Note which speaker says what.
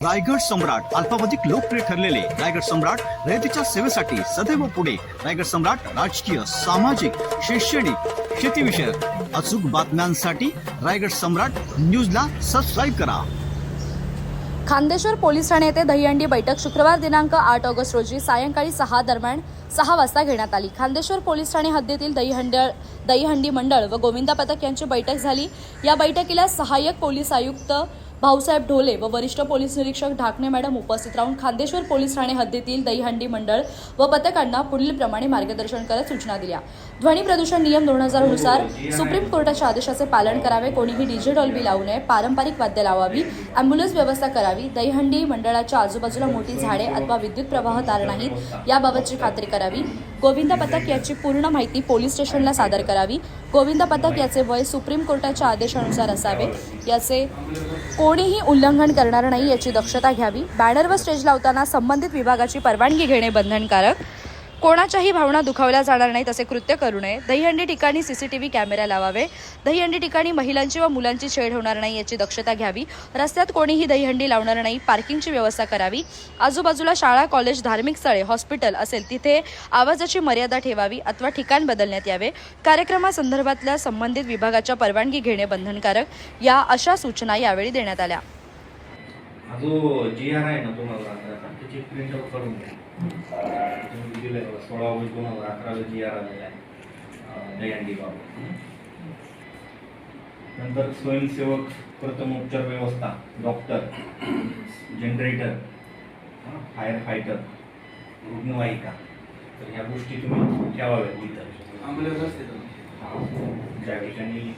Speaker 1: रायगड सम्राट अल्पावधिक लोकप्रिय ठरलेले रायगड सम्राट रयतेच्या सेवेसाठी सदैव पुढे. रायगड सम्राट राजकीय सामाजिक शैक्षणिक शेतीविषयक अचूक बातम्यांसाठी रायगड सम्राट न्यूजला सबस्क्राईब करा.
Speaker 2: खांदेश्वर पोलीस ठाणे येथे दहीहंडी बैठक शुक्रवार दिनांक आठ ऑगस्ट रोजी सायंकाळी सहा दरम्यान सहा वाजता घेण्यात आली. खांदेश्वर पोलीस ठाणे हद्दीतील दहीहंड दहीहंडी मंडळ व गोविंदा पथक यांची बैठक झाली. या बैठकीला सहाय्यक पोलीस आयुक्त भाऊसाहेब ढोले व वरिष्ठ पोलीस निरीक्षक ढाकणे मॅडम उपस्थित राहून खांदेश्वर पोलीस ठाणे हद्दीतील दहीहंडी मंडळ व पथकांना पुढील प्रमाणे मार्गदर्शन करत सूचना दिल्या. ध्वनी प्रदूषण नियम दोन हजारनुसार सुप्रीम कोर्टाच्या आदेशाचे पालन करावे कोणीही डीजे डॉल्बी लावू नये पारंपरिक वाद्य लावावी अँब्युलन्स व्यवस्था करावी दहीहंडी मंडळाच्या आजूबाजूला मोठी झाडे अथवा विद्युत प्रवाह तार नाहीत याबाबतची खात्री करावी. गोविंदा पथक याची पूर्ण माहिती पोलीस स्टेशनला सादर करावी. गोविंदा पथक याचे वय सुप्रीम कोर्टाच्या आदेशानुसार असावे. याचे कोणीही उल्लंघन करणार नाही याची दक्षता घ्यावी. बॅनर व स्टेज लावताना संबंधित विभागाची परवानगी घेणे बंधनकारक. कोणाच्याही भावना दुखावल्या जाणार नाहीत असे कृत्य करू नये. दहीहंडी ठिकाणी सीसीटीव्ही कॅमेरा लावावे. दहीहंडी ठिकाणी महिलांची व मुलांची छेड होणार नाही याची दक्षता घ्यावी. रस्त्यात कोणीही दहीहंडी लावणार नाही पार्किंगची व्यवस्था करावी. आजूबाजूला शाळा कॉलेज धार्मिक स्थळे हॉस्पिटल असेल तिथे आवाजाची मर्यादा ठेवावी अथवा ठिकाण बदलण्यात यावे. कार्यक्रमासंदर्भातल्या संबंधित विभागाच्या परवानगी घेणे बंधनकारक. या अशा सूचना यावेळी देण्यात आल्या.
Speaker 3: जो जी आर आहे ना अकराचा त्याची प्रिंट आउट काढून घ्या दिलंय बघा सोळा ऑगस्ट दोन हजार अकराला जी आर आलेला आहे. अं, दहीहंडी बाबत. नंतर स्वयंसेवक प्रथम उपचार व्यवस्था डॉक्टर जनरेटर फायर फायटर रुग्णवाहिका. तर ह्या गोष्टी तुम्ही ठेवाव्यात इथं
Speaker 4: ॲम्ब्युलन्स असते तर.
Speaker 3: ज्या ठिकाणी